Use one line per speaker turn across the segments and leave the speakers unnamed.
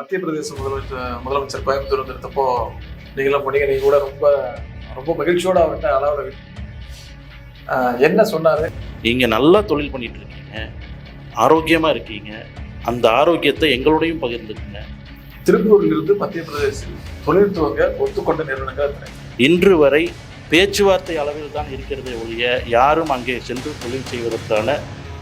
மத்திய பிரதேச முதலமைச்சர் முதலமைச்சர் கோயம்புத்தூர் வந்திருந்தப்போ நீங்களாம் போனீங்க. நீங்க கூட ரொம்ப ரொம்ப மகிழ்ச்சியோட அவர்கிட்ட ஆஹ் என்ன சொன்னாரு?
நீங்க நல்லா தொழில் பண்ணிட்டு இருக்கீங்க ஆரோக்கியமா இருக்கீங்க. அந்த ஆரோக்கியத்தை எங்களோடையும் பகிர்ந்துக்குங்க.
திருப்பூரில் இருந்து மத்திய பிரதேச தொழில் துவங்க ஒத்துக்கொண்ட நிறுவனங்கள்?
இன்று வரை பேச்சுவார்த்தை அளவில் தான் இருக்கிறதே ஒழிய யாரும் அங்கே சென்று தொழில் செய்வதற்கான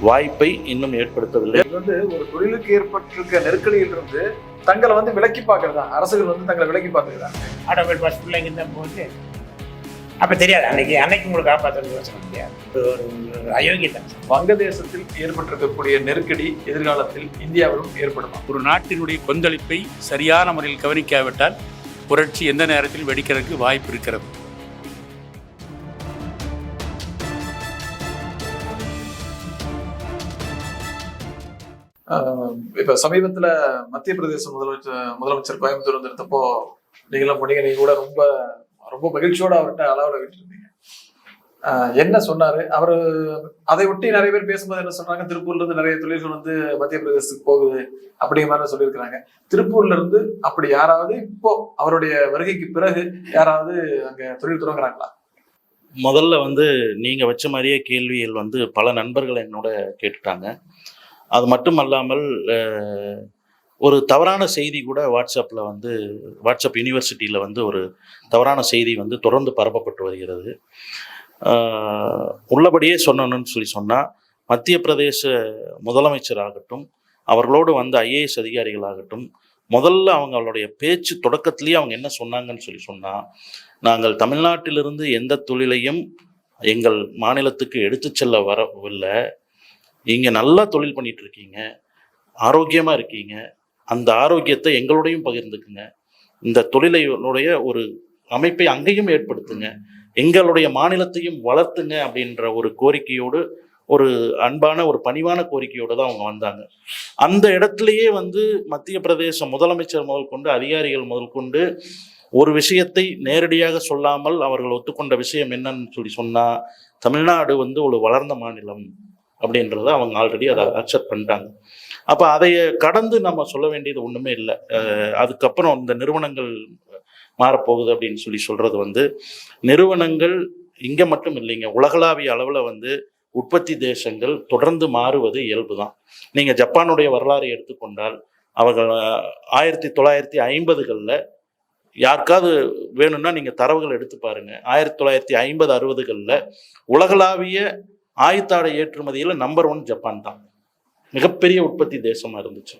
வாய்ப்பை இன்னும் ஏற்படுத்தவில்லை.
இது வந்து ஒரு தொழிலுக்கு ஏற்பட்டிருக்க நெருக்கடியில் இருந்து தங்களை வந்து விலக்கி பார்க்கறதா? அரசுகள் வந்து தங்களை விலக்கி பார்த்துக்கிறதா
ஆட்டோமொபைல் பஸ் பிள்ளைங்க தான் போகுது. அப்போ தெரியாது. அன்னைக்கு அன்னைக்கு உங்களுக்கு காப்பாற்றுறது யோசனை முடியாது ஒரு அயோக்கியத்தனம்.
வங்கதேசத்தில் ஏற்பட்டிருக்கக்கூடிய நெருக்கடி எதிர்காலத்தில் இந்தியாவிலும் ஏற்படுமா?
ஒரு நாட்டினுடைய கொந்தளிப்பை சரியான முறையில் கவனிக்காவிட்டால் புரட்சி எந்த நேரத்தில் வெடிக்கிறதுக்கு வாய்ப்பு இருக்கிறது.
இப்ப சமீபத்துல மத்திய பிரதேச முதலமைச்சர் முதலமைச்சர் கோயம்புத்தூர் வந்திருந்தப்போ நீங்களாம் போனீங்க. நீங்க கூட ரொம்ப ரொம்ப மகிழ்ச்சியோட அவர்கிட்ட அளவில் விட்டு இருந்தீங்க என்ன சொன்னாரு? அவரு அதை ஒட்டி நிறைய பேர் பேசும்போது என்ன சொன்னாங்க? திருப்பூர்ல இருந்து நிறைய தொழில்கள் வந்து மத்திய பிரதேசத்துக்கு போகுது அப்படிங்கிற மாதிரி சொல்லியிருக்கிறாங்க. திருப்பூர்ல இருந்து அப்படி யாராவது இப்போ அவருடைய வருகைக்கு பிறகு யாராவது அங்க தொழில் தொடங்குறாங்களா?
முதல்ல வந்து நீங்க வச்ச மாதிரியே கேள்விகள் வந்து பல நண்பர்கள் என்னோட கேட்டுட்டாங்க. அது மட்டும் அல்லாமல் ஒரு தவறான செய்தி கூட வாட்ஸ்அப்பில் வந்து வாட்ஸ்அப் யூனிவர்சிட்டியில் வந்து ஒரு தவறான செய்தி வந்து தொடர்ந்து பரப்பப்பட்டு வருகிறது. உள்ளபடியே சொன்னணும்னு சொல்லி சொன்னால் மத்திய பிரதேச முதலமைச்சராகட்டும் அவர்களோடு வந்த ஐஏஎஸ் அதிகாரிகளாகட்டும் முதல்ல அவங்களுடைய பேச்சு தொடக்கத்திலேயே அவங்க என்ன சொன்னாங்கன்னு சொல்லி சொன்னால் நாங்கள் தமிழ்நாட்டிலிருந்து எந்த தொழிலையும் எங்கள் மாநிலத்துக்கு எடுத்து செல்ல வரவில்லை. நீங்கள் நல்லா தொழில் பண்ணிட்டு இருக்கீங்க ஆரோக்கியமாக இருக்கீங்க அந்த ஆரோக்கியத்தை எங்களோடையும் பகிர்ந்துக்குங்க. இந்த தொழிலையுடைய ஒரு அமைப்பை அங்கேயும் ஏற்படுத்துங்க. எங்களுடைய மாநிலத்தையும் வளர்த்துங்க அப்படின்ற ஒரு கோரிக்கையோடு ஒரு அன்பான ஒரு பணிவான கோரிக்கையோடு தான் அவங்க வந்தாங்க. அந்த இடத்துலையே வந்து மத்திய பிரதேச முதலமைச்சர் முதல் கொண்டு அதிகாரிகள் முதல் கொண்டு ஒரு விஷயத்தை நேரடியாக சொல்லாமல் அவர்கள் ஒத்துக்கொண்ட விஷயம் என்னன்னு சொல்லி சொன்னால் தமிழ்நாடு வந்து ஒரு வளர்ந்த மாநிலம். அப்படின்றத அவங்க ஆல்ரெடி அதை அக்செப்ட் பண்ணிட்டாங்க. அப்போ அதை கடந்து நம்ம சொல்ல வேண்டியது ஒன்றுமே இல்லை. அதுக்கப்புறம் இந்த நிறுவனங்கள் மாறப்போகுது அப்படின்னு சொல்லி சொல்கிறது வந்து நிறுவனங்கள் இங்கே மட்டும் இல்லைங்க. உலகளாவிய அளவில் வந்து உற்பத்தி தேசங்கள் தொடர்ந்து மாறுவது இயல்பு தான் நீங்கள் ஜப்பானுடைய வரலாறை எடுத்துக்கொண்டால் அவர்கள் ஆயிரத்தி தொள்ளாயிரத்தி ஐம்பதுகளில் யாருக்காவது வேணும்னா நீங்கள் தரவுகள் எடுத்து பாருங்கள் ஆயிரத்தி தொள்ளாயிரத்தி ஐம்பது அறுபதுகளில் உலகளாவிய ஆயுத்தாடை ஏற்றுமதியில் நம்பர் ஒன் ஜப்பான் தான். மிகப்பெரிய உற்பத்தி தேசமாக இருந்துச்சு.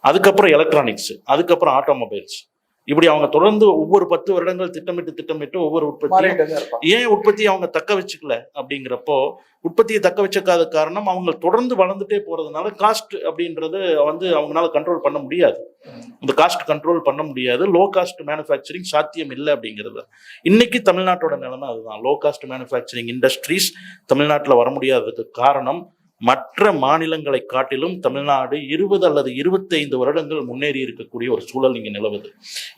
அதுக்கப்புறம் எலக்ட்ரானிக்ஸ் அதுக்கப்புறம் ஆட்டோமொபைல்ஸ் இப்படி அவங்க தொடர்ந்து ஒவ்வொரு பத்து வருடங்கள் திட்டமிட்டு திட்டமிட்டு ஒவ்வொரு
இருப்பாங்க.
ஏன் உற்பத்தியை அவங்க தக்க வச்சுக்கல அப்படிங்கிறப்போ உற்பத்தியை தக்க வச்சுக்காத காரணம் அவங்க தொடர்ந்து வளர்ந்துட்டே போறதுனால காஸ்ட் அப்படின்றது வந்து அவங்களால கண்ட்ரோல் பண்ண முடியாது. இந்த காஸ்ட் கண்ட்ரோல் பண்ண முடியாது. லோ காஸ்ட் மேனுஃபேக்சரிங் சாத்தியம் இல்லை அப்படிங்கிறது. இன்னைக்கு தமிழ்நாட்டோட நிலைமை அதுதான். லோ காஸ்ட் மேனுஃபேக்சரிங் இண்டஸ்ட்ரீஸ் தமிழ்நாட்டில் வர முடியாததுக்கு காரணம் மற்ற மாநிலங்களை காட்டிலும் தமிழ்நாடு இருபது அல்லது இருபத்தைந்து வருடங்கள் முன்னேறி இருக்கக்கூடிய ஒரு சூழல் இங்கே நிலவுது.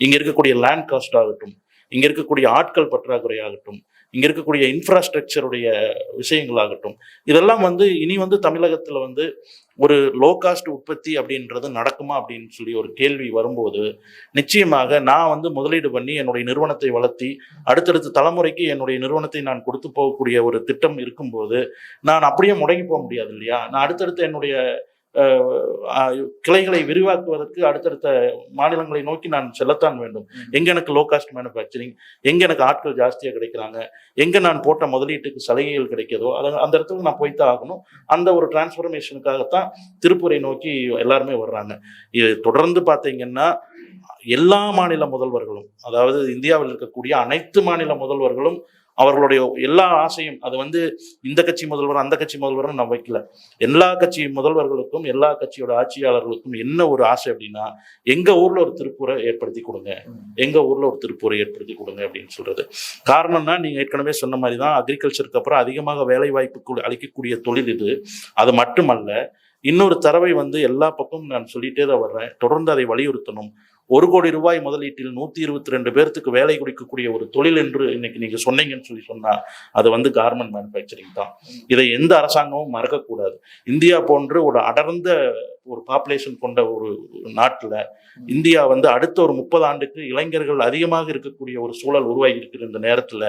இங்க இருக்கக்கூடிய லேண்ட் காஸ்ட் ஆகட்டும் இங்க இருக்கக்கூடிய ஆட்கள் பற்றாக்குறை ஆகட்டும் இங்கே இருக்கக்கூடிய இன்ஃப்ராஸ்ட்ரக்சருடைய விஷயங்களாகட்டும். இதெல்லாம் வந்து இனி வந்து தமிழகத்தில் வந்து ஒரு லோ காஸ்ட் உற்பத்தி அப்படின்றது நடக்குமா அப்படின்னு சொல்லி ஒரு கேள்வி வரும்போது நிச்சயமாக நான் வந்து முதலீடு பண்ணி என்னுடைய நிறுவனத்தை வளர்த்தி அடுத்தடுத்த தலைமுறைக்கு என்னுடைய நிறுவனத்தை நான் கொடுத்து போகக்கூடிய ஒரு திட்டம் இருக்கும்போது நான் அப்படியே முடங்கி போக முடியாது இல்லையா? நான் அடுத்தடுத்து என்னுடைய கிளைகளை விரிவாக்குவதற்கு அடுத்தடுத்த மாநிலங்களை நோக்கி நான் செல்லத்தான் வேண்டும். எங்க எனக்கு லோ காஸ்ட் மேனுஃபேக்சரிங் எங்க எனக்கு ஆட்கள் ஜாஸ்தியாக கிடைக்கிறாங்க எங்க நான் போட்ட முதலீட்டுக்கு சலுகைகள் கிடைக்கிறதோ அதை அந்த இடத்துக்கு நான் போய்த்தான் ஆகணும். அந்த ஒரு டிரான்ஸ்ஃபர்மேஷனுக்காகத்தான் திருப்பூரை நோக்கி எல்லாருமே வர்றாங்க. இது தொடர்ந்து பார்த்தீங்கன்னா எல்லா மாநில முதல்வர்களும் அதாவது இந்தியாவில் இருக்கக்கூடிய அனைத்து மாநில முதல்வர்களும் அவர்களுடைய எல்லா ஆசையும் அது வந்து இந்த கட்சி முதல்வர் அந்த கட்சி முதல்வர்னு நான் வைக்கல. எல்லா கட்சி முதல்வர்களுக்கும் எல்லா கட்சியோட ஆட்சியாளர்களுக்கும் என்ன ஒரு ஆசை அப்படின்னா எங்க ஊர்ல ஒரு திருப்பூரை ஏற்படுத்தி கொடுங்க. எங்க ஊர்ல ஒரு திருப்பூரை ஏற்படுத்தி கொடுங்க அப்படின்னு சொல்றது. காரணம்னா நீங்க ஏற்கனவே சொன்ன மாதிரி தான் அக்ரிகல்ச்சருக்கு அப்புறம் அதிகமாக வேலை வாய்ப்பு அளிக்கக்கூடிய தொழில் இது. அது மட்டுமல்ல இன்னொரு தரவை வந்து எல்லா பக்கமும் நான் சொல்லிட்டே தான் வர்றேன். தொடர்ந்து அதை வலியுறுத்தணும். ஒரு கோடி ரூபாய் முதலீட்டில் நூற்றி இருபத்தி ரெண்டு பேர்த்துக்கு வேலை கொடுக்கக்கூடிய ஒரு தொழில் என்று இன்னைக்கு நீங்கள் சொன்னீங்கன்னு சொல்லி சொன்னால் அது வந்து கார்மெண்ட் மேனுஃபேக்சரிங் தான். இதை எந்த அரசாங்கமும் மறக்கக்கூடாது. இந்தியா போன்று ஒரு அடர்ந்த ஒரு பாப்புலேஷன் கொண்ட ஒரு நாட்டில் இந்தியா வந்து அடுத்த ஒரு முப்பது ஆண்டுக்கு இளைஞர்கள் அதிகமாக இருக்கக்கூடிய ஒரு சூழல் உருவாகி இருக்கிற இந்த நேரத்தில்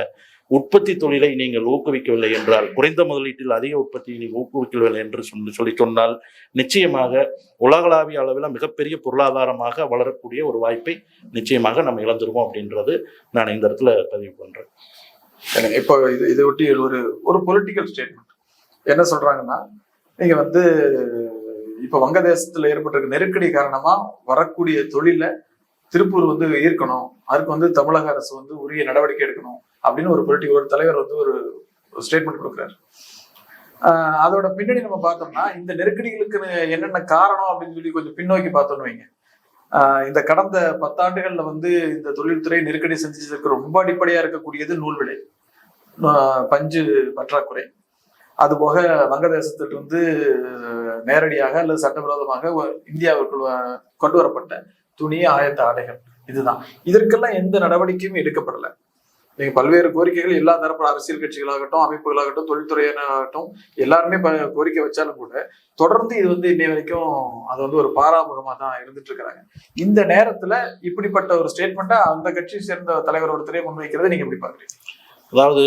உற்பத்தி தொழிலை நீங்கள் ஊக்குவிக்கவில்லை என்றால் குறைந்த முதலீட்டில் அதிக உற்பத்தியை நீங்கள் ஊக்குவிக்கவில்லை என்று சொல்லி சொல்லி சொன்னால் நிச்சயமாக உலகளாவிய அளவில் மிகப்பெரிய பொருளாதாரமாக வளரக்கூடிய ஒரு வாய்ப்பை நிச்சயமாக நம்ம இழந்துருவோம் அப்படின்றது நான் இந்த இடத்துல பதிவு பண்றேன்.
இப்போ இது இதை ஒட்டி ஒரு ஒரு பொலிட்டிக்கல் ஸ்டேட்மெண்ட் என்ன சொல்றாங்கன்னா நீங்க வந்து இப்போ வங்கதேசத்துல ஏற்பட்டிருக்க நெருக்கடி காரணமா வரக்கூடிய தொழில திருப்பூர் வந்து ஈர்க்கணும். அதுக்கு வந்து தமிழக அரசு வந்து உரிய நடவடிக்கை எடுக்கணும். அப்படின்னு ஒரு பொலிட்டிக்கல் ஒரு தலைவர் வந்து ஒரு ஸ்டேட்மெண்ட் கொடுக்குறாரு. அதோட பின்னணி நம்ம பார்த்தோம்னா இந்த நெருக்கடிகளுக்கு என்னென்ன காரணம் அப்படின்னு சொல்லி கொஞ்சம் பின்னோக்கி பார்த்தோம்னு வைங்க. இந்த கடந்த பத்தாண்டுகள்ல வந்து இந்த தொழில்துறை நெருக்கடி சந்திச்சதுக்கு ரொம்ப அடிப்படையா இருக்கக்கூடியது நூல் விலை. பஞ்சு பற்றாக்குறை. அது போக வங்கதேசத்திலிருந்து நேரடியாக அல்லது சட்டவிரோதமாக இந்தியாவிற்குள் கொண்டு வரப்பட்ட துணி ஆயத்த ஆடைகள் இதுதான். இதற்கெல்லாம் எந்த நடவடிக்கையும் எடுக்கப்படலை. நீங்க பல்வேறு கோரிக்கைகள் எல்லா தரப்பு அரசியல் கட்சிகளாகட்டும் அமைப்புகளாகட்டும் தொழில்துறையினராகட்டும் எல்லாருமே கோரிக்கை வச்சாலும் கூட தொடர்ந்து இது வந்து இன்னை வரைக்கும் அது வந்து ஒரு பாராமுகமா தான் இருந்துட்டு இருக்கிறாங்க. இந்த நேரத்துல இப்படிப்பட்ட ஒரு ஸ்டேட்மெண்ட்டை அந்த கட்சியை சேர்ந்த தலைவர் ஒருத்தரே முன்வைக்கிறத நீங்க எப்படி பாக்குறீங்க
அதாவது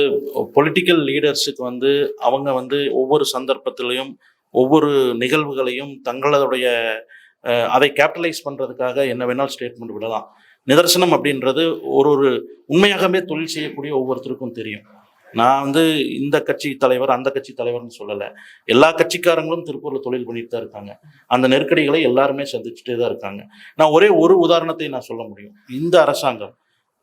பொலிட்டிக்கல் லீடர்ஸுக்கு வந்து அவங்க வந்து ஒவ்வொரு சந்தர்ப்பத்திலையும் ஒவ்வொரு நிகழ்வுகளையும் தங்களுடைய அதை கேபிட்டலைஸ் பண்றதுக்காக என்ன வேணாலும் ஸ்டேட்மெண்ட் விடலாம். நிதர்சனம் அப்படின்றது ஒரு ஒரு உண்மையாகவே தொழில் செய்யக்கூடிய ஒவ்வொருத்தருக்கும் தெரியும். நான் வந்து இந்த கட்சி தலைவர் அந்த கட்சி தலைவர்னு சொல்லலை. எல்லா கட்சிக்காரங்களும் திருப்பூரில் தொழில் பண்ணிட்டு தான் இருக்காங்க. அந்த நெருக்கடிகளை எல்லாருமே சந்திச்சுட்டே தான் இருக்காங்க. நான் ஒரே ஒரு உதாரணத்தை நான் சொல்ல முடியும். இந்த அரசாங்கம்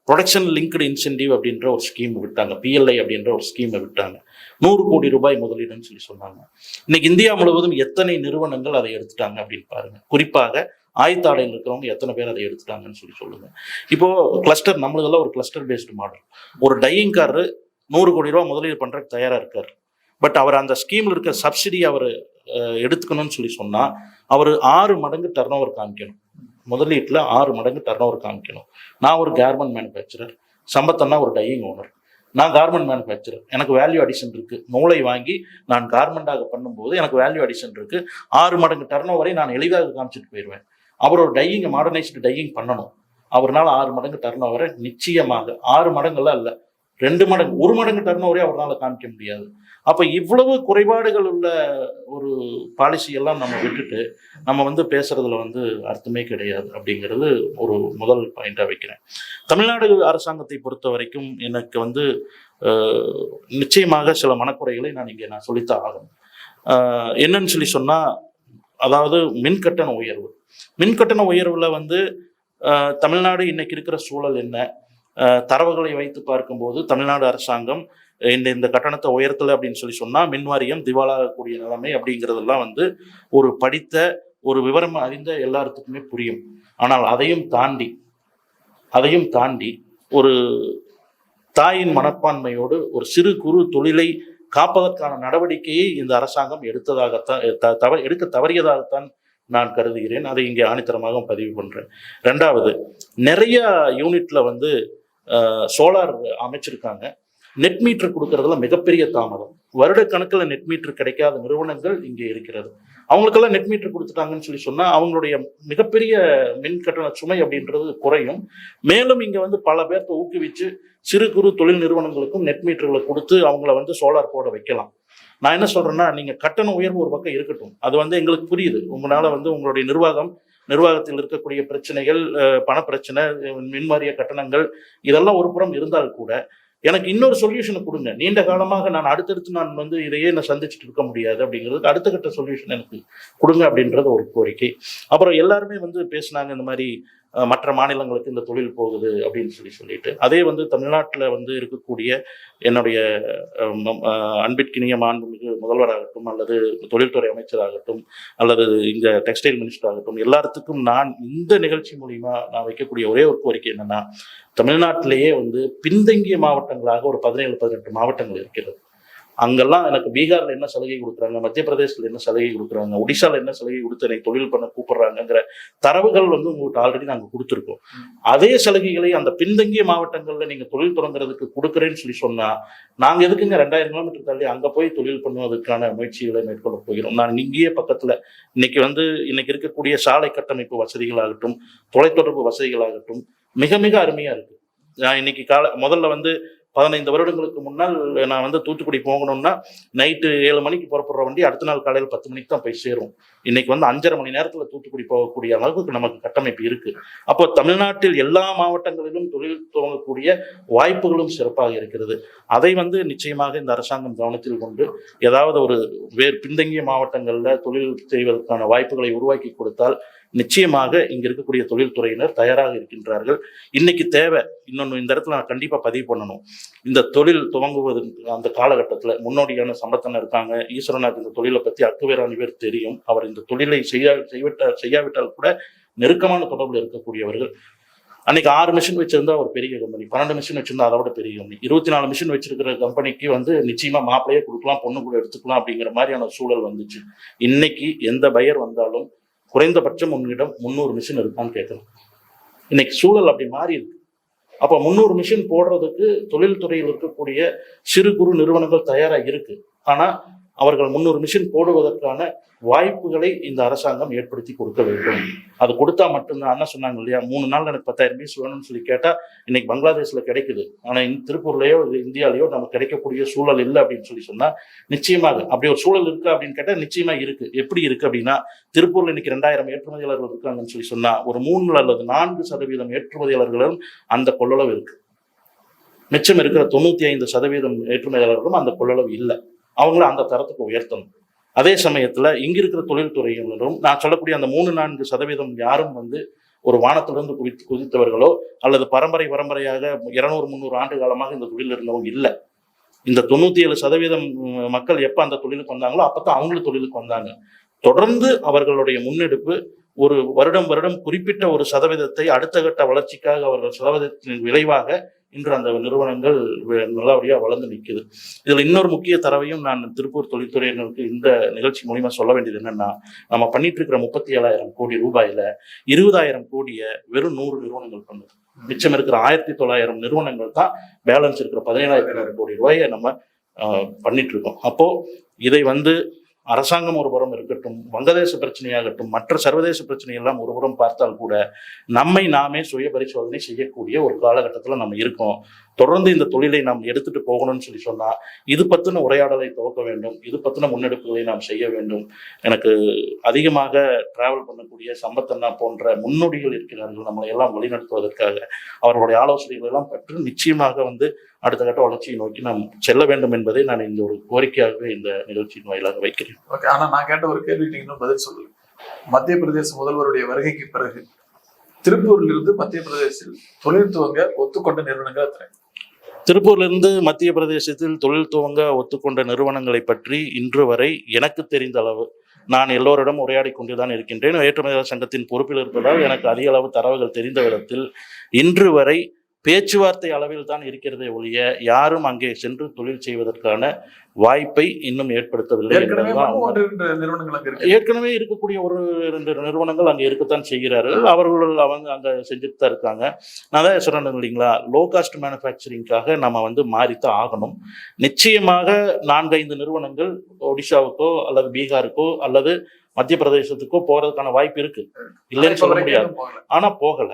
ப்ரொடக்ஷன் லிங்க்டு இன்சென்டிவ் அப்படின்ற ஒரு ஸ்கீம் விட்டாங்க. பிஎல்ஐ அப்படின்ற ஒரு ஸ்கீமை விட்டாங்க. நூறு கோடி ரூபாய் முதலீடுன்னு சொல்லி சொன்னாங்க. இன்னைக்கு இந்தியா முழுவதும் எத்தனை நிறுவனங்கள் அதை எடுத்துட்டாங்க அப்படின்னு பாருங்க. குறிப்பாக ஆயத்தாடையில் இருக்கிறவங்க எத்தனை பேர் அதை எடுத்துட்டாங்கன்னு சொல்லி சொல்லுங்க. இப்போ கிளஸ்டர் நம்மளுக்கெல்லாம் ஒரு கிளஸ்டர் பேஸ்டு மாடல் ஒரு டையிங்காரரு நூறு கோடி ரூபா முதலீடு பண்றதுக்கு தயாரா இருக்காரு. பட் அவர் அந்த ஸ்கீம்ல இருக்க சப்சிடி அவர் எடுத்துக்கணும்னு சொல்லி சொன்னா அவர் ஆறு மடங்கு டர்ன் ஓவர் காமிக்கணும். முதலீட்டில் ஆறு மடங்கு டர்ன் ஓவர் காமிக்கணும். நான் ஒரு கார்மெண்ட் மேனுஃபேக்சரர் சம்பத்தன்னா ஒரு டையிங் ஓனர் நான் கார்மெண்ட் மேனுஃபேக்சரர் எனக்கு வேல்யூ அடிஷன் இருக்கு. நூலை வாங்கி நான் கார்மெண்டாக பண்ணும்போது எனக்கு வேல்யூ அடிஷன் இருக்கு. ஆறு மடங்கு டர்ன் ஓவரை நான் எளிதாக காமிச்சிட்டு போயிடுவேன் அவரோட டையிங் மாடர்னைஸ்டு டையிங் பண்ணணும். அவர்னால ஆறு மடங்கு டர்ன் நிச்சயமாக. ஆறு மடங்குலாம் இல்லை. ரெண்டு மடங்கு ஒரு மடங்கு டர்ன் அவரால் காமிக்க முடியாது. அப்போ இவ்வளவு குறைபாடுகள் உள்ள ஒரு பாலிசி எல்லாம் நம்ம விட்டுட்டு நம்ம வந்து பேசுறதுல வந்து அர்த்தமே கிடையாது அப்படிங்கிறது ஒரு முதல் பாயிண்டாக வைக்கிறேன். தமிழ்நாடு அரசாங்கத்தை பொறுத்த வரைக்கும் எனக்கு வந்து நிச்சயமாக சில மனக்குறைகளை நான் இங்கே நான் சொல்லித்தான் ஆகணும். என்னன்னு சொல்லி சொன்னால் அதாவது மின் கட்டண உயர்வு. மின் கட்டண உயர்வில் வந்து தமிழ்நாடு இன்னைக்கு இருக்கிற சூழல் என்ன? தரவுகளை வைத்து பார்க்கும்போது தமிழ்நாடு அரசாங்கம் இந்த இந்த கட்டணத்தை உயர்த்தலை அப்படின்னு சொல்லி சொன்னால் மின் வாரியம் திவாலாகக்கூடிய நிலைமை அப்படிங்கிறதெல்லாம் வந்து ஒரு படித்த ஒரு விவரம் அறிந்த எல்லாத்துக்குமே புரியும். ஆனால் அதையும் தாண்டி அதையும் தாண்டி ஒரு தாயின் மனப்பான்மையோடு ஒரு சிறு குறு தொழிலை காப்பதற்கான நடவடிக்கையை இந்த அரசாங்கம் எடுத்ததாகத்தான் தவ எடுக்க தவறியதாகத்தான் நான் கருதுகிறேன். அதை இங்கே ஆணித்தரமாக பதிவு பண்ணுறேன் ரெண்டாவது நிறைய யூனிட்ல வந்து சோலார் அமைச்சிருக்காங்க. நெட் மீட்டர் கொடுக்கறதுல மிகப்பெரிய தாமதம். வருடக்கணக்கில் நெட் மீட்டர் கிடைக்காத நிறுவனங்கள் இங்கே இருக்கிறது. அவங்களுக்கெல்லாம் நெட் மீட்டர் கொடுத்துட்டாங்கன்னு சொல்லி சொன்னால் அவங்களுடைய மிகப்பெரிய மின் கட்டண சுமை அப்படின்றது குறையும். மேலும் இங்கே வந்து பல பேர்த்த ஊக்குவிச்சு சிறு குறு தொழில் நிறுவனங்களுக்கும் நெட் மீட்டர்களை கொடுத்து அவங்கள வந்து சோலார் போட வைக்கலாம். நான் என்ன சொல்றேன்னா நீங்க கட்டண உயர்வு ஒரு பக்கம் இருக்கட்டும். அது வந்து எங்களுக்கு புரியுது. உங்களால வந்து உங்களுடைய நிர்வாகம் நிர்வாகத்தில் இருக்கக்கூடிய பிரச்சனைகள் பணப்பிரச்சனை மின்வாரிய கட்டணங்கள் இதெல்லாம் ஒரு புறம் இருந்தால் கூட எனக்கு இன்னொரு சொல்யூஷனை கொடுங்க. நீண்ட காலமாக நான் அடுத்தடுத்து நான் வந்து இதையே நான் சந்திச்சுட்டு இருக்க முடியாது அப்படிங்கிறதுக்கு அடுத்த கட்ட சொல்யூஷன் எனக்கு கொடுங்க அப்படின்றது ஒரு கோரிக்கை. அப்புறம் எல்லாருமே வந்து பேசுனாங்க இந்த மாதிரி மற்ற மாநிலங்களுக்கு இந்த தொழில் போகுது அப்படின்னு சொல்லி சொல்லிட்டு அதே வந்து தமிழ்நாட்டில் வந்து இருக்கக்கூடிய என்னுடைய அன்பிற்கினிய மாண்புமிகு முதல்வராகட்டும் அல்லது தொழில்துறை அமைச்சராகட்டும் அல்லது இந்த டெக்ஸ்டைல் மினிஸ்டர் ஆகட்டும் எல்லாத்துக்கும் நான் இந்த நிகழ்ச்சி மூலிமா நான் வைக்கக்கூடிய ஒரே ஒரு கோரிக்கை என்னன்னா தமிழ்நாட்டிலேயே வந்து பின்தங்கிய மாவட்டங்களாக ஒரு பதினேழு பதினெட்டு மாவட்டங்கள் இருக்கிறது. அங்கெல்லாம் எனக்கு பீகாரில் என்ன சலுகை கொடுக்குறாங்க மத்திய பிரதேசத்தில் என்ன சலுகை கொடுக்குறாங்க ஒடிசாவில் என்ன சலுகை கொடுத்து எனக்கு தொழில் பண்ண கூப்பிடுறாங்கங்கிற தரவுகள் வந்து உங்களுக்கு ஆல்ரெடி நாங்கள் கொடுத்துருக்கோம். அதே சலுகைகளை அந்த பின்தங்கிய மாவட்டங்களில் நீங்கள் தொழில் தொடங்குறதுக்கு கொடுக்குறேன்னு சொல்லி சொன்னால் நாங்கள் எதுக்குங்க ரெண்டாயிரம் கிலோமீட்டர் தள்ளி அங்கே போய் தொழில் பண்ணுவதற்கான முயற்சிகளை மேற்கொள்ள போகிறோம். நான் இங்கேயே பக்கத்தில் இன்னைக்கு வந்து இன்னைக்கு இருக்கக்கூடிய சாலை கட்டமைப்பு வசதிகளாகட்டும் தொலைத்தொடர்பு வசதிகளாகட்டும் மிக மிக அருமையாக இருக்குது நான் இன்னைக்கு கால முதல்ல வந்து பதினைந்து வருடங்களுக்கு முன்னால் நான் வந்து தூத்துக்குடி போகணும்னா நைட்டு ஏழு மணிக்கு புறப்படுற வண்டி அடுத்த நாள் காலையில் பத்து மணிக்கு தான் போய் சேரும். இன்னைக்கு வந்து அஞ்சரை மணி நேரத்தில் தூத்துக்குடி போகக்கூடிய அளவுக்கு நமக்கு கட்டமைப்பு இருக்கு. அப்போ தமிழ்நாட்டில் எல்லா மாவட்டங்களிலும் தொழில் துவங்கக்கூடிய வாய்ப்புகளும் சிறப்பாக இருக்கிறது. அதை வந்து நிச்சயமாக இந்த அரசாங்கம் கவனத்தில் கொண்டு ஏதாவது ஒரு வேறு பின்தங்கிய மாவட்டங்களில் தொழில் செய்வதற்கான வாய்ப்புகளை உருவாக்கி கொடுத்தால் நிச்சயமாக இங்கே இருக்கக்கூடிய தொழில்துறையினர் தயாராக இருக்கின்றார்கள். இன்னைக்கு தேவை இன்னொன்று இந்த இடத்துல நான் கண்டிப்பாக பதிவு பண்ணணும். இந்த தொழில் துவங்குவது அந்த காலகட்டத்தில் முன்னோடியான சம்பத்தனர் இருக்காங்க. ஈஸ்வரனாக இந்த தொழிலை பற்றி அக்குவேராணி பேர் தெரியும். அவர் இந்த தொழிலை செய்யா செய்விட்டால் செய்யாவிட்டால் கூட நெருக்கமான தொடர்பில் இருக்கக்கூடியவர்கள். அன்னைக்கு ஆறு மிஷின் வச்சிருந்தா ஒரு பெரிய கம்பெனி பன்னெண்டு மிஷின் வச்சிருந்தா அதை விட பெரிய கம்பெனி இருபத்தி நாலு மிஷின் வச்சிருக்கிற கம்பெனிக்கு வந்து நிச்சயமா மாப்பிளையே கொடுக்கலாம் பொண்ணு கூட எடுத்துக்கலாம் அப்படிங்கிற மாதிரியான சூழல் வந்துச்சு. இன்னைக்கு எந்த பையர் வந்தாலும் குறைந்தபட்சம் உன்னிடம் முந்நூறு மிஷின் இருக்கான்னு கேட்கலாம் இன்னைக்கு சூழல் அப்படி மாறி இருக்கு. அப்போ முந்நூறு மிஷின் போடுறதுக்கு தொழில்துறையில் இருக்கக்கூடிய சிறு குறு நிறுவனங்கள் தயாராக இருக்கு. ஆனால் அவர்கள் முந்நூறு மிஷின் போடுவதற்கான வாய்ப்புகளை இந்த அரசாங்கம் ஏற்படுத்தி கொடுக்க வேண்டும். அது கொடுத்தா மட்டும்தான் அண்ணா சொன்னாங்க இல்லையா? மூணு நாள் எனக்கு பத்தாயிரம் பீஸ் வேணும்னு சொல்லி கேட்டால் இன்னைக்கு பங்களாதேஷில் கிடைக்குது. ஆனால் இந்த திருப்பூர்லையோ இது நமக்கு கிடைக்கக்கூடிய சூழல் இல்லை அப்படின்னு சொல்லி சொன்னால் நிச்சயமாக அப்படி ஒரு சூழல் இருக்குது அப்படின்னு கேட்டால் நிச்சயமாக இருக்குது எப்படி இருக்குது அப்படின்னா திருப்பூரில் இன்னைக்கு ரெண்டாயிரம் ஏற்றுமதியாளர்கள் இருக்காங்கன்னு சொல்லி சொன்னால் ஒரு மூணு அல்லது நான்கு சதவீதம் ஏற்றுமதியாளர்களும் அந்த கொள்ளளவு இருக்குது மிச்சம் இருக்கிற தொண்ணூற்றி ஐந்து சதவீதம் ஏற்றுமதியாளர்களும் அந்த கொள்ளளவு இல்லை. அவங்கள அந்த தரத்துக்கு உயர்த்தணும். அதே சமயத்தில் இங்கே இருக்கிற தொழில்துறையினரும் நான் சொல்லக்கூடிய அந்த மூணு நான்கு சதவீதம் யாரும் வந்து ஒரு வானத்திலிருந்து குதித்து குதித்தவர்களோ அல்லது பரம்பரை பரம்பரையாக இருநூறு முந்நூறு ஆண்டு காலமாக இந்த தொழில் இருந்தவங்க இல்லை. இந்த தொண்ணூத்தி ஏழு சதவீதம் மக்கள் எப்போ அந்த தொழிலுக்கு வந்தாங்களோ அப்போ தான் அவங்களும் தொழிலுக்கு வந்தாங்க. தொடர்ந்து அவர்களுடைய முன்னெடுப்பு ஒரு வருடம் வருடம் குறிப்பிட்ட ஒரு சதவீதத்தை அடுத்த கட்ட வளர்ச்சிக்காக அவர்கள் சதவீதத்தின் விளைவாக இன்று அந்த நிறுவனங்கள் வே- நல்லபடியா வளர்ந்து நிற்குது இதுல இன்னொரு முக்கிய தரவையும் நான் திருப்பூர் தொழில்துறையினருக்கு இந்த நிகழ்ச்சி மூலியமா சொல்ல வேண்டியது என்னன்னா நம்ம பண்ணிட்டு இருக்கிற முப்பத்தி ஏழாயிரம் கோடி ரூபாயில இருபதாயிரம் கோடியை வெறும் நூறு நிறுவனங்கள் பண்ணுது மிச்சம் இருக்கிற ஆயிரத்தி தொள்ளாயிரம் நிறுவனங்கள் தான் பேலன்ஸ் இருக்கிற பதினேழாயிரம் கோடி ரூபாயை நம்ம பண்ணிட்டு இருக்கோம் அப்போ இதை வந்து அரசாங்கம் ஒரு புறம் இருக்கட்டும் வங்கதேச பிரச்சனையாகட்டும் மற்ற சர்வதேச பிரச்சனையெல்லாம் ஒரு புறம் பார்த்தால் கூட நம்மை நாமே சுய பரிசோதனை செய்யக்கூடிய ஒரு காலகட்டத்தில் நம்ம இருக்கோம். தொடர்ந்து இந்த தொழிலை நாம் எடுத்துட்டு போகணும்னு சொல்லி சொன்னா இது பத்தின உரையாடலை துவக்க வேண்டும். இது பத்தின முன்னெடுப்புகளை நாம் செய்ய வேண்டும். எனக்கு அதிகமாக டிராவல் பண்ணக்கூடிய சம்பத்தண்ணா போன்ற முன்னோடிகள் இருக்கிறார்கள். நம்மளை எல்லாம் வழிநடத்துவதற்காக அவர்களுடைய ஆலோசனைகள் எல்லாம் பெற்று நிச்சயமாக வந்து அடுத்த கட்ட வளர்ச்சியை நோக்கி நாம் செல்ல வேண்டும் என்பதை நான் இந்த ஒரு கோரிக்கையாகவே இந்த நிகழ்ச்சியின் வாயிலாக வைக்கிறேன்.
ஓகே ஆனா நான் கேட்ட ஒரு கேள்வி இன்னும் பதில் சொல்லல மத்திய பிரதேச முதல்வருடைய வருகைக்கு பிறகு திருப்பூரில் இருந்து மத்திய பிரதேசத்தில் தொழில் துவங்க ஒத்துக்கொண்ட நிறுவனங்கள் எத்தனை?
திருப்பூர்லேருந்து மத்திய பிரதேசத்தில் தொழில் துவங்க ஒத்துக்கொண்ட நிறுவனங்களை பற்றி இன்று வரை எனக்கு தெரிந்த அளவு நான் எல்லோரிடம் உரையாடி கொண்டுதான் இருக்கின்றேன். ஏற்றுமதியாளர் சங்கத்தின் பொறுப்பில் இருப்பதால் எனக்கு அதிக அளவு தரவுகள் தெரிந்த விதத்தில் இன்று வரை பேச்சுவார்த்தை அளவில் தான் இருக்கிறதே ஒழிய யாரும் அங்கே சென்று தொழில் செய்வதற்கான வாய்ப்பை இன்னும் ஏற்படுத்தவில்லை
ஏற்கனவே
இருக்கக்கூடிய ஒரு ரெண்டு நிறுவனங்கள் அங்கே இருக்கத்தான் செய்கிறார்கள். அவர்கள் அவங்க அங்கே செஞ்சுட்டு தான் இருக்காங்க. நான் தான் சொல்றேன் இல்லைங்களா? லோ காஸ்ட் மேனுஃபேக்சரிங்காக நம்ம வந்து மாறித்தான் ஆகணும். நிச்சயமாக நான்கைந்து நிறுவனங்கள் ஒடிஷாவுக்கோ அல்லது பீகாருக்கோ அல்லது மத்திய பிரதேசத்துக்கோ போறதுக்கான வாய்ப்பு இருக்கு. இல்லைன்னு சொல்ல முடியாது. ஆனா போகல.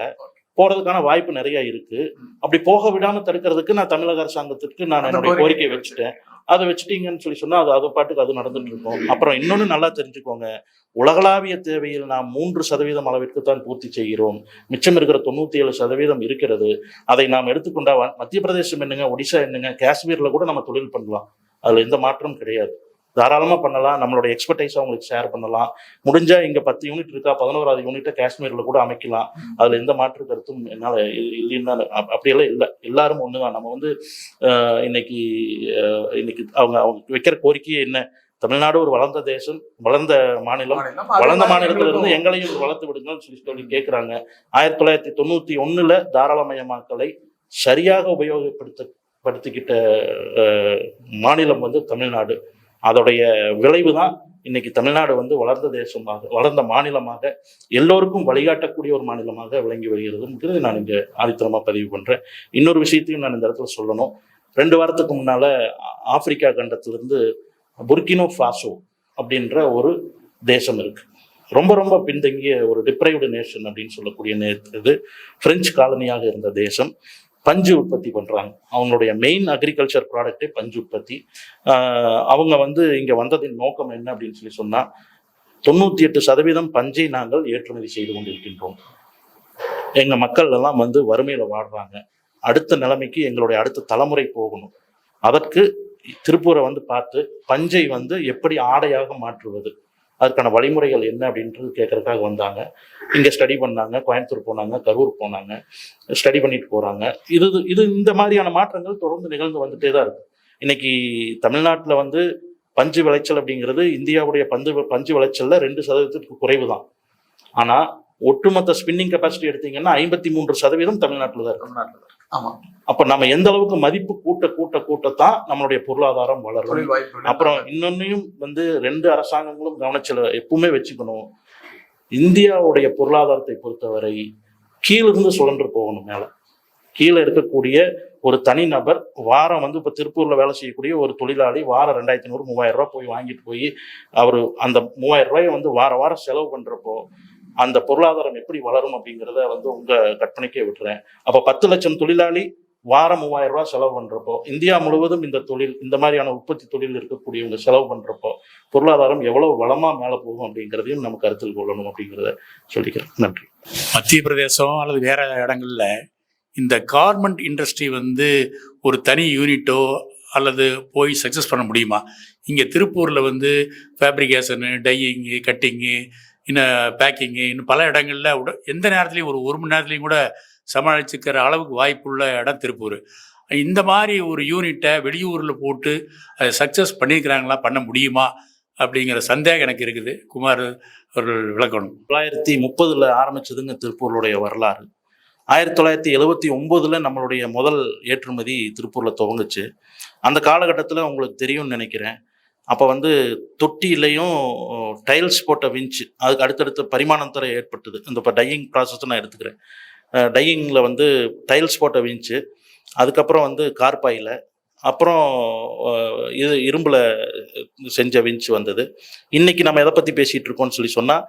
போறதுக்கான வாய்ப்பு நிறைய இருக்கு. அப்படி போக விடாம தடுக்கிறதுக்கு நான் தமிழக அரசாங்கத்திற்கு நான் என்னுடைய
கோரிக்கை
வச்சுட்டேன். அதை வச்சுட்டீங்கன்னு சொல்லி சொன்னா அது அது பாட்டுக்கு அது நடந்துட்டு இருக்கும் அப்புறம் இன்னொன்னு நல்லா தெரிஞ்சுக்கோங்க. உலகளாவிய தேவையில் நாம் மூன்று சதவீதம் அளவிற்கு தான் பூர்த்தி செய்கிறோம். மிச்சம் இருக்கிற தொண்ணூத்தி ஏழு சதவீதம் இருக்கிறது. அதை நாம் எடுத்துக்கொண்டா மத்திய பிரதேசம் என்னங்க ஒடிசா என்னங்க காஷ்மீர்ல கூட நம்ம தொழில் பண்ணலாம். அதுல எந்த மாற்றமும் கிடையாது. தாராளமா பண்ணலாம். நம்மளோட எக்ஸ்பர்டைஸ் அவங்களுக்கு ஷேர் பண்ணலாம். முடிஞ்சா இங்க பத்து யூனிட் இருக்கா பதினோராது யூனிட்டை காஷ்மீர்ல கூட அமைக்கலாம். அதுல எந்த மாற்று கருத்தும் என்னால இல்லைன்னு தான் அப்- அப்படியெல்லாம் இல்லை. எல்லாரும் ஒண்ணுதான். நம்ம வந்து இன்னைக்கு இன்னைக்கு அவங்க அவங்க வைக்கிற கோரிக்கையே என்ன? தமிழ்நாடு ஒரு வளர்ந்த தேசம் வளர்ந்த மாநிலம். வளர்ந்த மாநிலத்துல இருந்து எங்களையும் வளர்த்து விடுங்கன்னு சொல்லி சொல்லி கேட்குறாங்க ஆயிரத்தி தொள்ளாயிரத்தி தொண்ணூத்தி ஒண்ணுல தாராளமயமாக்கலை சரியாக உபயோகப்படுத்த படுத்திக்கிட்ட மாநிலம் வந்து தமிழ்நாடு. அதோடைய விளைவு தான் இன்னைக்கு தமிழ்நாடு வந்து வளர்ந்த தேசமாக வளர்ந்த மாநிலமாக எல்லோருக்கும் வழிகாட்டக்கூடிய ஒரு மாநிலமாக விளங்கி வருகிறதுங்கிறது நான் இங்கே ஆதித்தனமாக பதிவு பண்ணுறேன் இன்னொரு விஷயத்தையும் நான் இந்த இடத்துல சொல்லணும். ரெண்டு வாரத்துக்கு முன்னால் ஆப்பிரிக்கா கண்டத்திலிருந்து புர்கினோ ஃபாசோ அப்படின்ற ஒரு தேசம் இருக்கு. ரொம்ப ரொம்ப பின்தங்கிய ஒரு டிப்ரைவ்டு நேஷன் அப்படின்னு சொல்லக்கூடிய நே இது பிரெஞ்சு காலனியாக இருந்த தேசம். பஞ்சு உற்பத்தி பண்ணுறாங்க அவங்களுடைய மெயின் அக்ரிகல்ச்சர் ப்ராடக்டே பஞ்சு உற்பத்தி. அவங்க வந்து இங்கே வந்ததின் நோக்கம் என்ன அப்படின்னு சொல்லி சொன்னால் தொண்ணூற்றி எட்டு சதவீதம் பஞ்சை நாங்கள் ஏற்றுமதி செய்து கொண்டிருக்கின்றோம். எங்கள் மக்கள் எல்லாம் வந்து வறுமையில் வாடுறாங்க அடுத்த நிலைமைக்கு எங்களுடைய அடுத்த தலைமுறை போகணும். அதற்கு திருப்பூரை வந்து பார்த்து பஞ்சை வந்து எப்படி ஆடையாக மாற்றுவது? அதற்கான வழிமுறைகள் என்ன அப்படின்றது கேட்கறதுக்காக வந்தாங்க. இங்கே ஸ்டடி பண்ணாங்க கோயம்புத்தூர் போனாங்க கரூர் போனாங்க ஸ்டடி பண்ணிட்டு போகிறாங்க இது இது இந்த மாதிரியான மாற்றங்கள் தொடர்ந்து நிகழ்ந்து வந்துட்டே தான் இருக்கு. இன்னைக்கு தமிழ்நாட்டில் வந்து பஞ்சு விளைச்சல் அப்படிங்கிறது இந்தியாவுடைய பந்து பஞ்சு விளைச்சலில் ரெண்டு சதவீதத்துக்கு குறைவு தான் ஆனால் ஒட்டுமொத்த ஸ்பின்னிங் கெப்பாசிட்டி எடுத்தீங்கன்னா ஐம்பத்தி மூன்று சதவீதம் தமிழ்நாட்டில் தான்
தமிழ்நாட்டில் ஆமா.
அப்ப நம்ம எந்த அளவுக்கு மதிப்பு கூட்ட கூட்ட கூட்டத்தான் நம்மளுடைய பொருளாதாரம் வளரும். அப்புறம் இன்னொன்னையும் வந்து ரெண்டு அரசாங்கங்களும் கவனச்சில எப்பவுமே வச்சுக்கணும். இந்தியாவுடைய பொருளாதாரத்தை பொறுத்தவரை கீழிருந்து சுழன்று போகணும் மேல. கீழே இருக்கக்கூடிய ஒரு தனிநபர் வாரம் வந்து இப்போ திருப்பூர்ல வேலை செய்யக்கூடிய ஒரு தொழிலாளி வாரம் ரெண்டாயிரத்தி ஐநூறு மூவாயிரம் ரூபாய் போய் வாங்கிட்டு போய் அவர் அந்த மூவாயிரம் ரூபாயை வந்து வார வாரம் செலவு பண்றப்போ அந்த பொருளாதாரம் எப்படி வளரும் அப்படிங்கிறத வந்து உங்க கற்பனைக்கே விட்டுறேன். அப்போ பத்து லட்சம் தொழிலாளி வாரம் மூவாயிரம் ரூபாய் செலவு பண்றப்போ இந்தியா முழுவதும் இந்த தொழில் இந்த மாதிரியான உற்பத்தி தொழில் இருக்கக்கூடியவங்க செலவு பண்றப்போ பொருளாதாரம் எவ்வளவு வளமா மேலே போகும் அப்படிங்கிறதையும் நம்ம கருத்தில் கொள்ளணும் அப்படிங்கிறத சொல்லிக்கிறேன். நன்றி.
மத்திய பிரதேசம் அல்லது வேற இடங்கள்ல இந்த கார்மெண்ட் இண்டஸ்ட்ரி வந்து ஒரு தனி யூனிட்டோ அல்லது போய் சக்ஸஸ் பண்ண முடியுமா? இங்கே திருப்பூரில் வந்து ஃபேப்ரிகேஷனு டையிங்கு கட்டிங்கு இன்னும் பேக்கிங்கு இன்னும் பல இடங்களில் உட எந்த நேரத்துலையும் ஒரு ஒரு மணி நேரத்துலையும் கூட சமாளிச்சுக்கிற அளவுக்கு வாய்ப்புள்ள இடம் திருப்பூர். இந்த மாதிரி ஒரு யூனிட்டை வெளியூரில் போட்டு அதை சக்ஸஸ் பண்ணியிருக்கிறாங்களா பண்ண முடியுமா? அப்படிங்கிற சந்தேகம் எனக்கு இருக்குது. குமார் அவர்கள் விளக்கணும்.
தொள்ளாயிரத்தி முப்பதில் ஆரம்பிச்சதுங்க திருப்பூருடைய வரலாறு. ஆயிரத்தி தொள்ளாயிரத்தி எழுபத்தி ஒம்போதில் நம்மளுடைய முதல் ஏற்றுமதி திருப்பூரில் துவங்குச்சு. அந்த காலகட்டத்தில் உங்களுக்கு தெரியும்னு நினைக்கிறேன். அப்போ வந்து தொட்டிலையும் டைல்ஸ் போட்ட விஞ்சு அதுக்கு அடுத்தடுத்த பரிமாணம் தர ஏற்பட்டது. இந்த இப்போ டையிங் ப்ராசஸ் நான் எடுத்துக்கிறேன். டையிங்கில் வந்து டைல்ஸ் போட்ட விஞ்சு அதுக்கப்புறம் வந்து கார்பாயில் அப்புறம் இது இரும்பில் செஞ்ச விஞ்சு வந்தது. இன்னைக்கு நம்ம எதை பற்றி பேசிகிட்டு இருக்கோம்னு சொல்லி சொன்னால்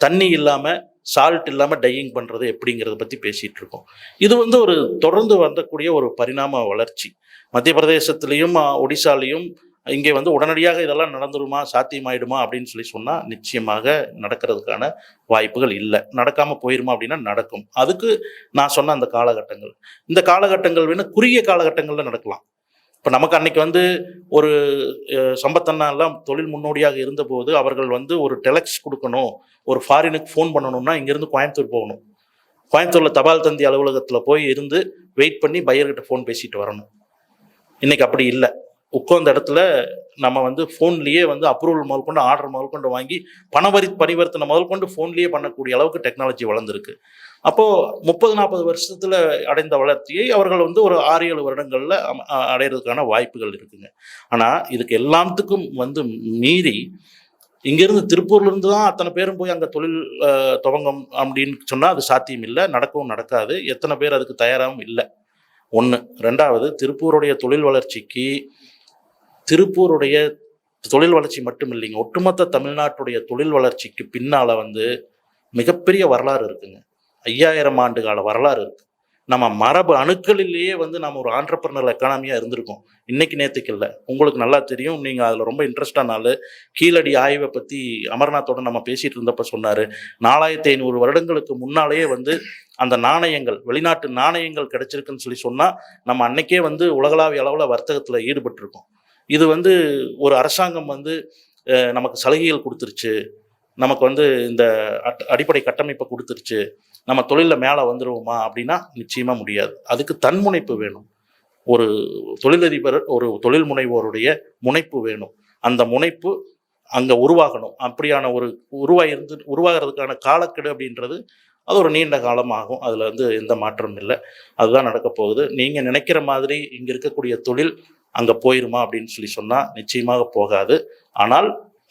தண்ணி இல்லாமல் சால்ட் இல்லாமல் டையிங் பண்ணுறது எப்படிங்கிறத பற்றி பேசிகிட்டு இருக்கோம். இது வந்து ஒரு தொடர்ந்து வந்தக்கூடிய ஒரு பரிணாம வளர்ச்சி. மத்திய பிரதேசத்துலேயும் ஒடிசாலேயும் இங்கே வந்து உடனடியாக இதெல்லாம் நடந்துருமா சாத்தியமாயிடுமா அப்படின்னு சொல்லி சொன்னால் நிச்சயமாக நடக்கிறதுக்கான வாய்ப்புகள் இல்லை. நடக்காமல் போயிருமா அப்படின்னா நடக்கும். அதுக்கு நான் சொன்ன அந்த காலகட்டங்கள். இந்த காலகட்டங்கள் வேணும் குறுகிய காலகட்டங்களில் நடக்கலாம். இப்போ நமக்கு அன்னைக்கு வந்து ஒரு அஹ், சம்பத்தண்ணா எல்லாம் தொழில் முன்னோடியாக இருந்தபோது அவர்கள் வந்து ஒரு டெலக்ஸ் கொடுக்கணும் ஒரு ஃபாரினுக்கு ஃபோன் பண்ணணும்னா இங்கேருந்து கோயம்புத்தூர் போகணும். கோயம்புத்தூரில் தபால் தந்தி அலுவலகத்தில் போய் இருந்து வெயிட் பண்ணி பையர்கிட்ட ஃபோன் பேசிட்டு வரணும். இன்னைக்கு அப்படி இல்லை. உட்கார்ந்த இடத்துல நம்ம வந்து ஃபோன்லேயே வந்து அப்ரூவல் முதல் கொண்டு ஆர்டர் முதல் கொண்டு வாங்கி பணவரி பரிவர்த்தனை முதல் கொண்டு ஃபோன்லேயே பண்ணக்கூடிய அளவுக்கு டெக்னாலஜி வளர்ந்துருக்கு. அப்போது முப்பது நாற்பது வருஷத்தில் அடைந்த வளர்ச்சியை அவர்கள் வந்து ஒரு ஆறு ஏழு வருடங்களில் அடைகிறதுக்கான அடையிறதுக்கான வாய்ப்புகள் இருக்குங்க. ஆனால் இதுக்கு எல்லாத்துக்கும் வந்து மீறி இங்கேருந்து திருப்பூர்லேருந்து தான் அத்தனை பேரும் போய் அங்கே தொழில் துவங்கம் துவங்கும் அப்படின்னு சொன்னால் அது சாத்தியம் இல்லை நடக்கவும் நடக்காது. எத்தனை பேர் அதுக்கு தயாராகவும் இல்லை. ஒன்று ரெண்டாவது திருப்பூருடைய தொழில் வளர்ச்சிக்கு திருப்பூருடைய தொழில் வளர்ச்சி மட்டும் இல்லைங்க. ஒட்டுமொத்த தமிழ்நாட்டுடைய தொழில் வளர்ச்சிக்கு பின்னால் வந்து மிகப்பெரிய வரலாறு இருக்குங்க. ஐயாயிரம் ஆண்டு கால வரலாறு இருக்கு. நம்ம மரபு அணுக்களிலேயே வந்து நம்ம ஒரு ஆண்டர்பிரினர் எக்கானமியாக இருந்திருக்கோம். இன்னைக்கு நேற்றுக்கு இல்லை. உங்களுக்கு நல்லா தெரியும். நீங்கள் அதில் ரொம்ப இன்ட்ரெஸ்டான ஆளு. கீழடி ஆய்வை பற்றி அமர்நாத்தோட நம்ம பேசிகிட்டு இருந்தப்ப சொன்னார். நாலாயிரத்தி ஐநூறு வருடங்களுக்கு முன்னாலேயே வந்து அந்த நாணயங்கள் வெளிநாட்டு நாணயங்கள் கிடைச்சிருக்குன்னு சொல்லி சொன்னால் நம்ம அன்னைக்கே வந்து உலகளாவிய அளவில் வர்த்தகத்தில் ஈடுபட்டிருக்கோம். இது வந்து ஒரு அரசாங்கம் வந்து நமக்கு சலுகைகள் கொடுத்துருச்சு. நமக்கு வந்து இந்த அட்- அடிப்படை கட்டமைப்பை கொடுத்துருச்சு. நம்ம தொழிலில் மேலே வந்துருவோமா அப்படின்னா நிச்சயமாக முடியாது. அதுக்கு தன்முனைப்பு வேணும். ஒரு தொழிலதிபர் ஒரு தொழில் முனைவோருடைய முனைப்பு வேணும். அந்த முனைப்பு அங்கே உருவாகணும். அப்படியான ஒரு உருவாயிருந்து உருவாகிறதுக்கான காலக்கெடு அப்படின்றது அது ஒரு நீண்ட காலமாகும். அதில் வந்து எந்த மாற்றமும் இல்லை. அதுதான் நடக்க போகுது. நீங்கள் நினைக்கிற மாதிரி இங்கே இருக்கக்கூடிய தொழில் அங்கே போயிருமா அப்படின்னு சொல்லி சொன்னால் நிச்சயமாக போகாது. ஆனால்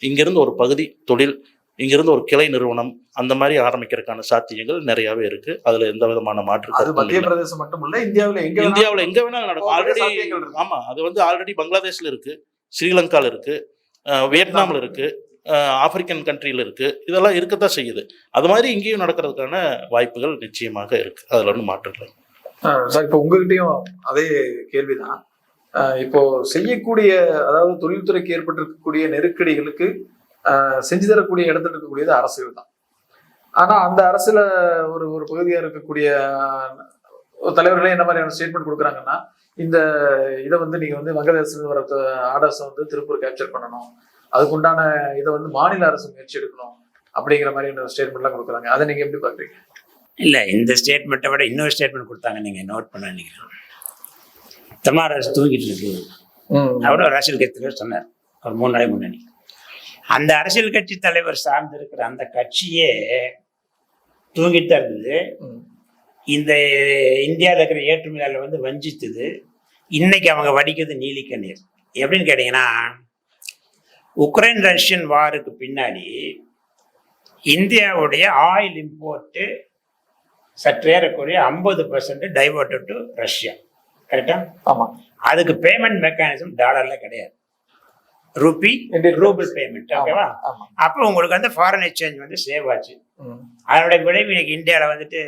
இங்கிருந்து ஒரு பகுதி தொழில் இங்கிருந்து ஒரு கிளை நிறுவனம் அந்த மாதிரி ஆரம்பிக்கிறதுக்கான சாத்தியங்கள் நிறையாவே இருக்கு. அதுல எந்த விதமான மாற்று
மத்திய. பிரதேசம் மட்டும் இல்ல இந்தியாவுல எங்க
இந்தியாவுல எங்க வேணாலும் நடக்கும். ஆல்ரெடி. ஆமா அது வந்து ஆல்ரெடி பங்களாதேஷ்ல இருக்கு ஸ்ரீலங்கால இருக்கு வியட்நாம்ல இருக்கு ஆப்பிரிக்கன் கண்ட்ரில இருக்கு இதெல்லாம் இருக்கத்தான் செய்யுது. அது மாதிரி இங்கேயும் நடக்கிறதுக்கான வாய்ப்புகள் நிச்சயமாக இருக்கு. அதுல ஒன்றும் மாற்றம் இல்லை.
சார் இப்போ உங்ககிட்டயும் அதே கேள்விதான். இப்போ செய்யக்கூடிய அதாவது தொழில்துறைக்கு ஏற்பட்டிருக்கக்கூடிய நெருக்கடிகளுக்கு செஞ்சு தரக்கூடிய இடத்துல இருக்கக்கூடியது அரசுகள் தான். ஆனா அந்த அரசுல ஒரு ஒரு பகுதியா இருக்கக்கூடிய தலைவர்களே என்ன மாதிரியான ஸ்டேட்மெண்ட் கொடுக்குறாங்கன்னா இந்த இதை வந்து நீங்க வந்து வங்கதேசத்துல வர ஆர்டர்ஸை வந்து திருப்பூர் கேப்சர் பண்ணணும். அதுக்குண்டான இதை வந்து மாநில அரசு முயற்சி எடுக்கணும் அப்படிங்கிற மாதிரியான ஸ்டேட்மெண்ட்லாம் கொடுக்குறாங்க. அதை நீங்க எப்படி பாக்குறீங்க
இல்லை இந்த ஸ்டேட்மெண்ட்டை விட இன்னொரு ஸ்டேட்மெண்ட் கொடுத்தாங்க. நீங்கள் நோட் பண்ண நினைக்கிறேன். தமிழ்நாடு அரசு தூங்கிட்டு இருக்கு. அவரும் அரசியல் கட்சி தலைவர் சொன்னார். ஒரு மூணு நாளைக்கு முன்னாடி அந்த அரசியல் கட்சி தலைவர் சார்ந்து இருக்கிற அந்த கட்சியே தூங்கிட்டு தான் இருந்தது. இந்த இந்தியாவில் இருக்கிற ஏற்றுமதியாளர் வந்து வஞ்சித்தது. இன்னைக்கு அவங்க வடிக்கிறது நீலி கண்ணீர். எப்படின்னு கேட்டிங்கன்னா உக்ரைன் ரஷ்யன் வாருக்கு பின்னாடி இந்தியாவுடைய ஆயில் இம்போர்ட்டு சற்றேறக்குறைய ஐம்பது பர்சன்ட் டைவர்ட்டட் டு ரஷ்யா கரெக்டா
ஆமா.
அதுக்கு பேமெண்ட் மெக்கானிசம் டாலர்ல கிடையாது. ரூபி ரூபிள் பேமெண்ட் ஓகேவா அப்போ உங்களுக்கு வந்து ஃபாரின் எக்ஸ்சேஞ்ச் வந்து சேவ் ஆச்சு. அதனுடைய விளைவு இன்னைக்கு இந்தியாவில் வந்துட்டு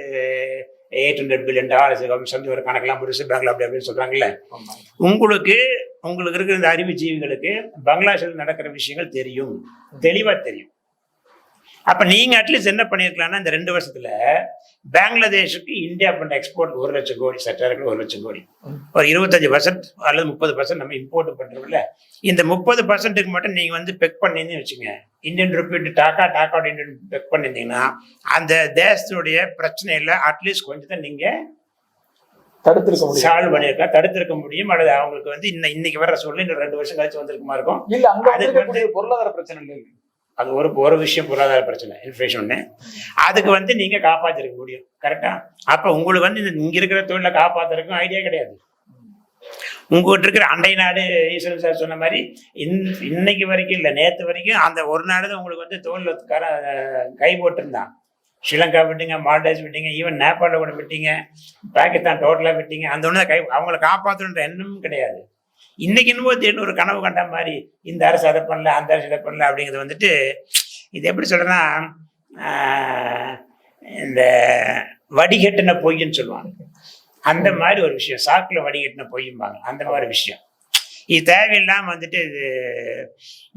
எயிட் ஹண்ட்ரட் பில்லியன் டாலர்ஸ் சொல்லி ஒரு கணக்கெல்லாம் முடிச்சு பேங்க்ல அப்படி அப்படின்னு சொல்றாங்கல்ல.
ஆமா.
உங்களுக்கு உங்களுக்கு இருக்கிற இந்த அறிவுஜீவிகளுக்கு பங்களாதேஷில் நடக்கிற விஷயங்கள் தெரியும். தெளிவா தெரியும். அப்ப நீங்க அட்லீஸ்ட் என்ன பண்ணிருக்கலாம்னா இந்த ரெண்டு வருஷத்துல பங்களாதேஷுக்கு இந்தியா பண்ண எக்ஸ்போர்ட் ஒரு லட்சம் கோடி சட்டாருக்கு ஒரு லட்சம் கோடி. ஒரு இருபத்தஞ்சு பர்சன்ட் அல்லது முப்பது பர்சன்ட் நம்ம இம்போர்ட் பண்றோம்ல. இந்த முப்பது பர்சன்ட்டுக்கு மட்டும் நீங்க வந்து பெக் பண்ணிருந்தீங்கன்னு வச்சுங்க. Indian rupee taka taka Indian peg பண்ணியிருந்தீங்கன்னா அந்த தேசத்துடைய பிரச்சனையில அட்லீஸ்ட் கொஞ்சத்தை நீங்க
தடுத்திருக்க முடியும்.
சால்வ் பண்ணியிருக்கலாம் தடுத்திருக்க முடியும். அல்லது அவங்களுக்கு வந்து இன்ன இன்னைக்கு வர இன்னும் ரெண்டு வருஷம் கழிச்சு வந்திருக்குமா இருக்கும்.
இல்ல அங்க பொருளாதார பிரச்சனை இல்லை.
அது ஒரு ஒரு விஷயம் பொருளாதார பிரச்சனை இன்ஃபிளேஷன் ஒன்று அதுக்கு வந்து நீங்க காப்பாற்றிருக்க முடியும். கரெக்டாக அப்போ உங்களுக்கு வந்து இந்த இங்க இருக்கிற தொழிலை காப்பாத்துறதுக்கும் ஐடியா கிடையாது. உங்ககிட்ட இருக்கிற அண்டை நாடு ஈஸ்வரன் சார் சொன்ன மாதிரி இன்- இன்னைக்கு வரைக்கும் இல்லை நேற்று வரைக்கும் அந்த ஒரு நாடு தான் உங்களுக்கு வந்து தொழில் கர கை போட்டிருந்தான். ஸ்ரீலங்கா விட்டீங்க மால்டேஸ் விட்டீங்க ஈவன் நேபாளில் கூட விட்டீங்க பாகிஸ்தான் டோட்டலாக விட்டீங்க அந்த ஒன்று கை அவங்கள காப்பாற்றணுன்ற எண்ணமும் கிடையாது. இன்னைக்கு இன்னும் திடீர்னு ஒரு கனவு கண்ட மாதிரி இந்த அரசு அதை பண்ணல அந்த அரசு இதை பண்ணல அப்படிங்கிறது வந்துட்டு இது எப்படி சொல்றேன்னா இந்த வடிகட்டின பொய்ன்னு சொல்லுவாங்க. அந்த மாதிரி ஒரு விஷயம் சாக்குல வடிகட்டின பொய்யும்பாங்க அந்த மாதிரி விஷயம். இது தேவையில்லாம வந்துட்டு இது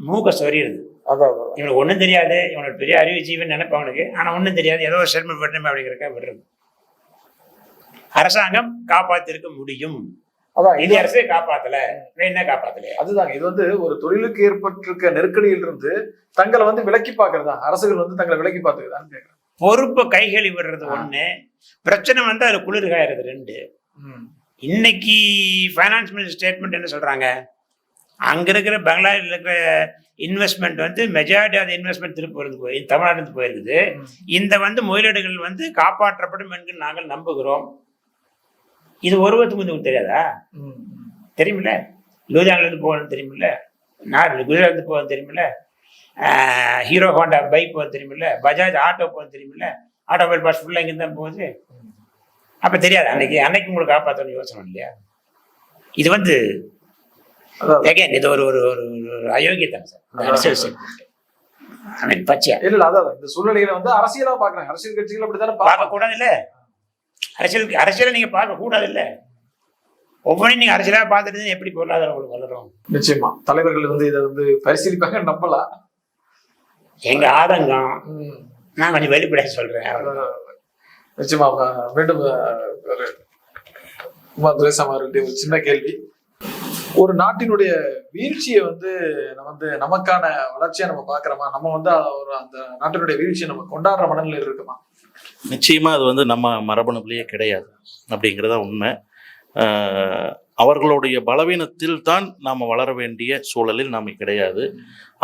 மூக்க
அதான்.
இவனுக்கு ஒன்றும் தெரியாது. இவனோட பெரிய அறிவு ஜீவன் நினைப்ப அவனுக்கு. ஆனா ஒன்றும் தெரியாது. ஏதோ ஒரு செல்ம பட்டமே அப்படிங்கிறக்க விடுறது. அரசாங்கம் காப்பாத்திருக்க முடியும்.
அதான் இது
இந்திய அரசு காப்பாத்தல. என்ன காப்பாத்தலையா?
அதுதாங்க இது வந்து ஒரு தொழிலுக்கு ஏற்பட்டிருக்க நெருக்கடியில் இருந்து தங்களை வந்து விலக்கி பாக்குறதா அரசுகள் வந்து தங்களை விலக்கி பாத்துக்குதான்னு கேக்குறேன்.
பொறுப்பை கைகளி விடுறது. ஒண்ணு. பிரச்சனை வந்து அது குளிர் காயறது ரெண்டு. இன்னைக்கு ஃபைனான்ஸ் மினிஸ்டர் ஸ்டேட்மெண்ட் என்ன சொல்றாங்க? அங்க இருக்கிற பங்களாதேஷில் இருக்கிற இன்வெஸ்ட்மெண்ட் வந்து மெஜாரிட்டி ஆஃப் இன்வெஸ்ட்மெண்ட் திருப்பி வருது போய் தமிழ்நாட்டுக்கு போயிருக்குது. இந்த வந்து முதலீடுகள் வந்து காப்பாற்றப்படும் என்று நாங்கள் நம்புகிறோம். இது ஒருவத்துக்கு வந்து உங்களுக்கு தெரியாதா. தெரியுமில்ல? லூதியானிலேருந்து போகணும் தெரியுமில்ல? நான் குஜராத் போகணும் தெரியுமில்ல? ஹீரோ ஹோண்டா பைக் போக தெரியுமில்ல? பஜாஜ் ஆட்டோ போக தெரியுமில்ல? ஆட்டோமொபைல் பாஸ் ஃபுல்லாக இங்கே தான் போகுது. அப்போ தெரியாது. அன்னைக்கு அன்னைக்கு உங்களுக்கு காப்பாற்றணும் யோசனை இல்லையா? இது வந்து அகைன் இது ஒரு ஒரு ஒரு ஒரு அயோக்கியத்தனம் சார். அரசியல் ஐ மீன் பச்சையா.
இல்ல அதான் இந்த சூழ்நிலையில வந்து அரசியலா பாக்குறாங்க அரசியல் கட்சிகள் அப்படித்தானே பாக்க
பார்க்க கூடாது இல்ல அரசியல் அரசியலை நீங்க பார்க்க கூடாது இல்ல ஒவ்வொன்றையும் நீங்க அரசியலா பார்த்துட்டு எப்படி பொருளாதாரம் உங்களுக்கு வளரும்.
நிச்சயமா. தலைவர்கள் வந்து இதை வந்து பரிசீலிப்பாங்க நம்பலாம்.
எங்க ஆதங்கம். நான் கொஞ்சம் வெளிப்படையா சொல்றேன். அவ்வளவுதான்.
நிச்சயமா மீண்டும் குமார் துரைசாமி அவர்கள்ட்ட ஒரு சின்ன கேள்வி. ஒரு நாட்டினுடைய வீழ்ச்சியை வந்து நம்ம வந்து நமக்கான வளர்ச்சியா நம்ம பாக்குறோமா நம்ம வந்து ஒரு அந்த நாட்டினுடைய வீழ்ச்சியை நம்ம கொண்டாடுற மனநிலையில் இருக்குமா?
நிச்சயமாக அது வந்து நம்ம மரபணுவிலேயே கிடையாது அப்படிங்கிறதா உண்மை. அவர்களுடைய பலவீனத்தில் தான் நாம் வளர வேண்டிய சூழலில் நாம் கிடையாது.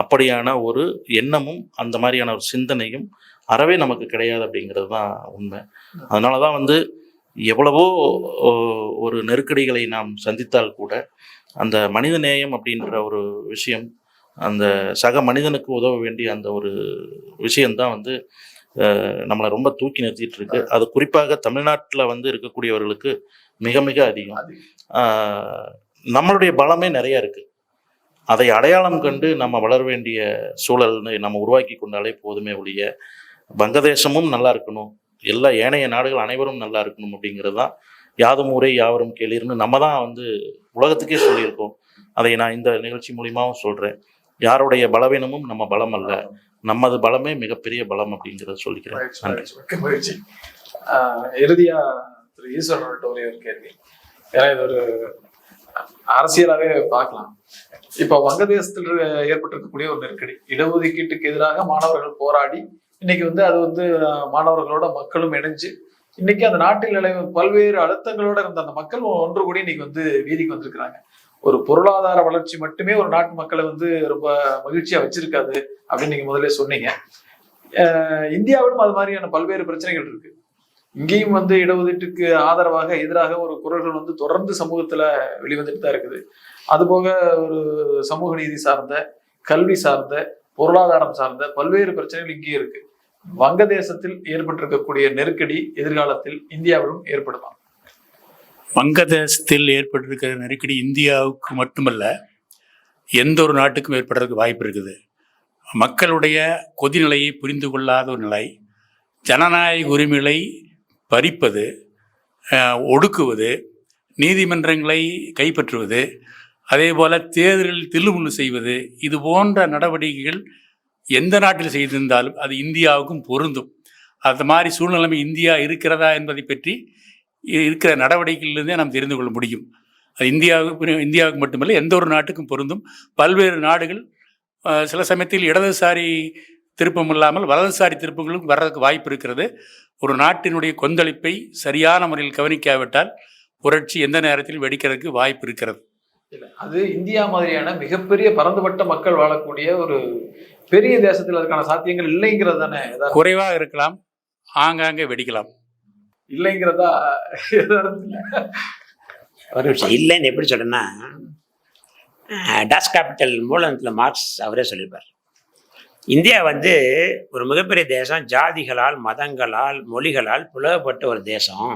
அப்படியான ஒரு எண்ணமும் அந்த மாதிரியான ஒரு சிந்தனையும் அறவே நமக்கு கிடையாது அப்படிங்கிறது தான் உண்மை. அதனால தான் வந்து எவ்வளவோ ஒரு நெருக்கடிகளை நாம் சந்தித்தால் கூட அந்த மனித நேயம் அப்படின்ற ஒரு விஷயம் அந்த சக மனிதனுக்கு உதவ வேண்டிய அந்த ஒரு விஷயம்தான் வந்து நம்மளை ரொம்ப தூக்கி நிறுத்திட்டு இருக்கு அது குறிப்பாக தமிழ்நாட்டில் வந்து இருக்கக்கூடியவர்களுக்கு மிக மிக அதிகம். நம்மளுடைய பலமே நிறைய இருக்கு. அதை அடையாளம் கண்டு நம்ம வளர வேண்டிய சூழல்னு நம்ம உருவாக்கி கொண்டாலே போதுமே ஒழிய வங்கதேசமும் நல்லா இருக்கணும். எல்லா ஏனைய நாடுகள் அனைவரும் நல்லா இருக்கணும் அப்படிங்கிறது தான் யாதும் ஊரே யாவரும் கேளீர்னு நம்ம தான் வந்து உலகத்துக்கே சொல்லியிருக்கோம். அதை நான் இந்த நிகழ்ச்சி மூலியமாவும் சொல்றேன். யாருடைய பலவீனமும் நம்ம பலம் அல்ல நமது பலமே மிகப்பெரிய பலம் அப்படிங்கிறத சொல்லிக்கிறேன். நன்றி.
இறுதியா திரு ஈஸ்வரன் ஒரே ஒரு கேள்வி. ஏன்னா இது ஒரு அரசியலாவே பார்க்கலாம். இப்ப வங்கதேசத்தில் ஏற்பட்டிருக்கக்கூடிய ஒரு நெருக்கடி. இடஒதுக்கீட்டுக்கு எதிராக மாணவர்கள் போராடி இன்னைக்கு வந்து அது வந்து மாணவர்களோட மக்களும் இணைஞ்சு இன்னைக்கு அந்த நாட்டில் நிலவு பல்வேறு அழுத்தங்களோட இருந்த அந்த மக்கள் ஒன்று கூடி இன்னைக்கு வந்து வீதிக்கு வந்திருக்கிறாங்க. ஒரு பொருளாதார வளர்ச்சி மட்டுமே ஒரு நாட்டு மக்களை வந்து ரொம்ப மகிழ்ச்சியா வச்சிருக்காது அப்படின்னு நீங்க முதல்ல சொன்னீங்க. இந்தியாவிலும் அது மாதிரியான பல்வேறு பிரச்சனைகள் இருக்கு. இங்கேயும் வந்து இடஒதுக்கீட்டுக்கு ஆதரவாக எதிராக ஒரு குரல்கள் வந்து தொடர்ந்து சமூகத்துல வெளிவந்துட்டு தான் இருக்குது. அதுபோக ஒரு சமூக நீதி சார்ந்த கல்வி சார்ந்த பொருளாதாரம் சார்ந்த பல்வேறு பிரச்சனைகள் இங்கேயும் இருக்கு. வங்கதேசத்தில் ஏற்பட்டிருக்கக்கூடிய நெருக்கடி எதிர்காலத்தில் இந்தியாவிலும் ஏற்படுமா?
வங்கதேசத்தில் ஏற்பட்டிருக்கிற நெருக்கடி இந்தியாவுக்கு மட்டுமல்ல எந்த ஒரு நாட்டுக்கும் ஏற்படுறதுக்கு வாய்ப்பு இருக்குது. மக்களுடைய கொதிநிலையை புரிந்து கொள்ளாத ஒரு நிலை ஜனநாயக உரிமைகளை பறிப்பது ஒடுக்குவது நீதிமன்றங்களை கைப்பற்றுவது அதே போல் தேர்தலில் தில்லுமுள்ளு செய்வது இது போன்ற நடவடிக்கைகள் எந்த நாட்டில் செய்திருந்தாலும் அது இந்தியாவுக்கும் பொருந்தும். அது மாதிரி சூழ்நிலைமை இந்தியா இருக்கிறதா என்பதை பற்றி இருக்கிற நடவடிக்கைகளிலிருந்தே நாம் தெரிந்து கொள்ள முடியும். அது இந்தியாவுக்கு இந்தியாவுக்கு மட்டுமல்ல எந்த ஒரு நாட்டுக்கும் பொருந்தும். பல்வேறு நாடுகள் சில சமயத்தில் இடதுசாரி திருப்பம் இல்லாமல் வலதுசாரி திருப்பங்களும் வர்றதுக்கு வாய்ப்பு இருக்கிறது. ஒரு நாட்டினுடைய கொந்தளிப்பை சரியான முறையில் கவனிக்காவிட்டால் புரட்சி எந்த நேரத்தில் வெடிக்கிறதுக்கு வாய்ப்பு இருக்கிறது.
இல்ல அது இந்தியா மாதிரியான மிகப்பெரிய பரந்துபட்ட மக்கள் வாழக்கூடிய ஒரு பெரிய தேசத்தில் அதுக்கான சாத்தியங்கள் இல்லைங்கிறது தானே.
குறைவாக இருக்கலாம் ஆங்காங்கே வெடிக்கலாம்.
இல்லைங்கிறதா
ஒரு நிமிஷம். இல்லைன்னு எப்படி சொல்றேன்னா டாஸ் கேபிட்டல் மூலத்தில் மார்க்ஸ் அவரே சொல்லியிருப்பார். இந்தியா வந்து ஒரு மிகப்பெரிய தேசம் ஜாதிகளால் மதங்களால் மொழிகளால் புலகப்பட்ட ஒரு தேசம்.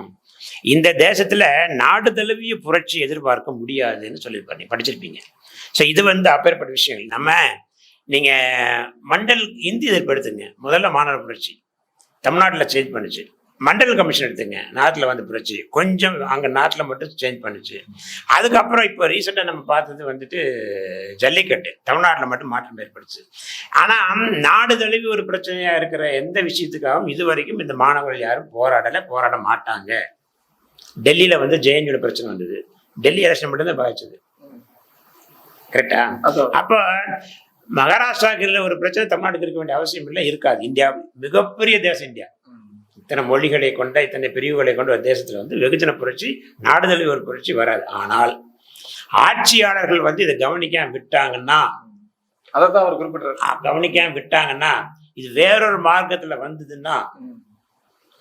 இந்த தேசத்தில் நாடு தழுவிய புரட்சி எதிர்பார்க்க முடியாதுன்னு சொல்லியிருப்பார். நீ படிச்சிருப்பீங்க. ஸோ இது வந்து அப்பேற்பட்ட விஷயங்கள். நம்ம நீங்கள் மண்டல் இந்தி எதிர்ப்பு எடுத்துங்க. முதல்ல மாணவர் புரட்சி. தமிழ்நாட்டில் சேஞ்ச் பண்ணுச்சு. மண்டல் கமிஷன் எடுத்துங்க. நாட்டில் வந்து புரட்சி. கொஞ்சம் அங்கே நாட்டில் மட்டும் சேஞ்ச் பண்ணுச்சு. அதுக்கப்புறம் இப்போ ரீசெண்டாக நம்ம பார்த்தது வந்துட்டு ஜல்லிக்கட்டு. தமிழ்நாட்டில் மட்டும் மாற்றம் ஏற்படுச்சு. ஆனால் நாடு தழுவி ஒரு பிரச்சனையாக இருக்கிற எந்த விஷயத்துக்காகவும் இது வரைக்கும் இந்த மாணவர்கள் யாரும் போராடலை போராட மாட்டாங்க. டெல்லியில் வந்து ஜேஎன்யூட பிரச்சனை வந்தது. டெல்லி எலெக்ஷன் மட்டும்தான் பாதிச்சது. கரெக்டா. அப்போ மகாராஷ்டிராவுக்கு ஒரு பிரச்சனை தமிழ்நாட்டுக்கு இருக்க வேண்டிய அவசியம் இல்லை இருக்காது. இந்தியா மிகப்பெரிய தேசம் இந்தியா. இத்தனை மொழிகளை கொண்ட இத்தனை பிரிவுகளை கொண்ட ஒரு தேசத்துல வந்து வெகுஜன புரட்சி நாடுதழுவி ஒரு புரட்சி வராது. ஆனால் ஆட்சியாளர்கள் வந்து இதை கவனிக்காம விட்டாங்கன்னா
அதைத்தான் அவர் குறிப்பிட்டார்.
கவனிக்காம விட்டாங்கன்னா இது வேறொரு மார்க்கத்துல வந்ததுன்னா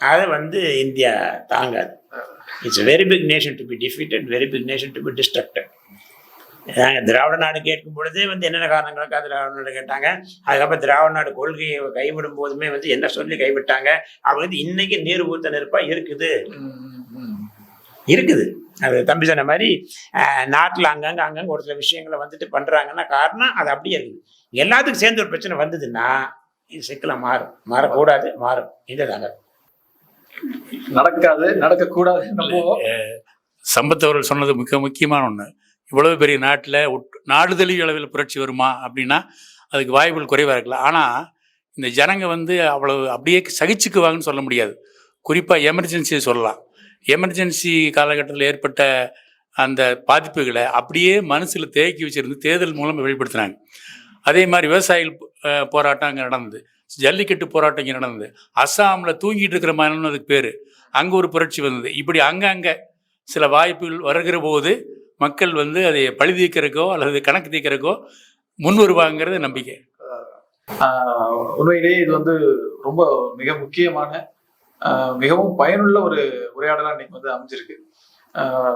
அதை வந்து இந்தியா தாங்காது. It's very big nation to be defeated very big nation to be destructed Dravida Nadu கேட்கும் பொழுதே வந்து என்னென்ன காரணங்களுக்காக திராவிட நாடு கேட்டாங்க? அதுக்கப்புறம் திராவிட நாடு கொள்கையை கைவிடும் போதுமே வந்து என்ன சொல்லி கைவிட்டாங்க? அவங்க வந்து இன்னைக்கு நீர் ஊத்த நெருப்பா இருக்குது. இருக்குது. அது தம்பி சொன்ன மாதிரி நாட்டுல அங்கங்க அங்கங்க ஒரு சில விஷயங்களை வந்துட்டு பண்றாங்கன்னா காரணம் அது அப்படியே இருக்குது. எல்லாத்துக்கும் சேர்ந்து ஒரு பிரச்சனை வந்ததுன்னா இது சிக்கலை மாறும். மாறக்கூடாது மாறும். இதுதாங்க
நடக்காது நடக்கக்கூடாது
சம்பத் அவர்கள் சொன்னது மிக முக்கியமான ஒன்று இவ்வளவு பெரிய நாட்டில் நாடுதலி அளவில் புரட்சி வருமா அப்படின்னா அதுக்கு வாய்ப்புகள் குறைவாக இருக்கலாம் ஆனால் இந்த ஜனங்க வந்து அவ்வளவு அப்படியே சகிச்சுக்குவாங்கன்னு சொல்ல முடியாது. குறிப்பாக எமர்ஜென்சியை சொல்லலாம். எமர்ஜென்சி காலகட்டத்தில் ஏற்பட்ட அந்த பாதிப்புகளை அப்படியே மனசில் தேக்கி வச்சுருந்து தேர்தல் மூலம் வெளிப்படுத்தினாங்க அதே மாதிரி விவசாயிகள் போராட்டம் அங்கே நடந்தது. ஜல்லிக்கட்டு போராட்டம் இங்கே நடந்தது. அஸ்ஸாமில் தூங்கிட்டு இருக்கிற மாநிலம் அதுக்கு பேர். அங்கே ஒரு புரட்சி வந்தது. இப்படி அங்கங்கே சில வாய்ப்புகள் வருகிற போது மக்கள் வந்து அதை பழி தீக்கிறக்கோ அல்லது கணக்கு தீக்கிறக்கோ முன் வருவாங்கிறது நம்பிக்கை.
உண்மையிலேயே இது வந்து ரொம்ப மிக முக்கியமான மிகவும் பயனுள்ள ஒரு உரையாடலாக இன்னைக்கு வந்து அமைஞ்சிருக்கு.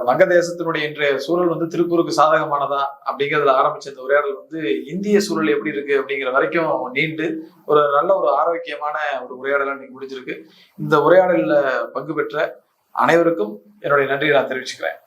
வங்கதேசத்தினுடைய இன்றைய சூழல் வந்து திருப்பூருக்கு சாதகமானதா அப்படிங்கிறதுல ஆரம்பிச்ச இந்த உரையாடல் வந்து இந்திய சூழல் எப்படி இருக்கு அப்படிங்கிற வரைக்கும் நீண்டு ஒரு நல்ல ஒரு ஆரோக்கியமான ஒரு உரையாடலாக இன்னைக்கு முடிஞ்சிருக்கு. இந்த உரையாடலில் பங்கு பெற்ற அனைவருக்கும் என்னுடைய நன்றியை நான் தெரிவிச்சுக்கிறேன்.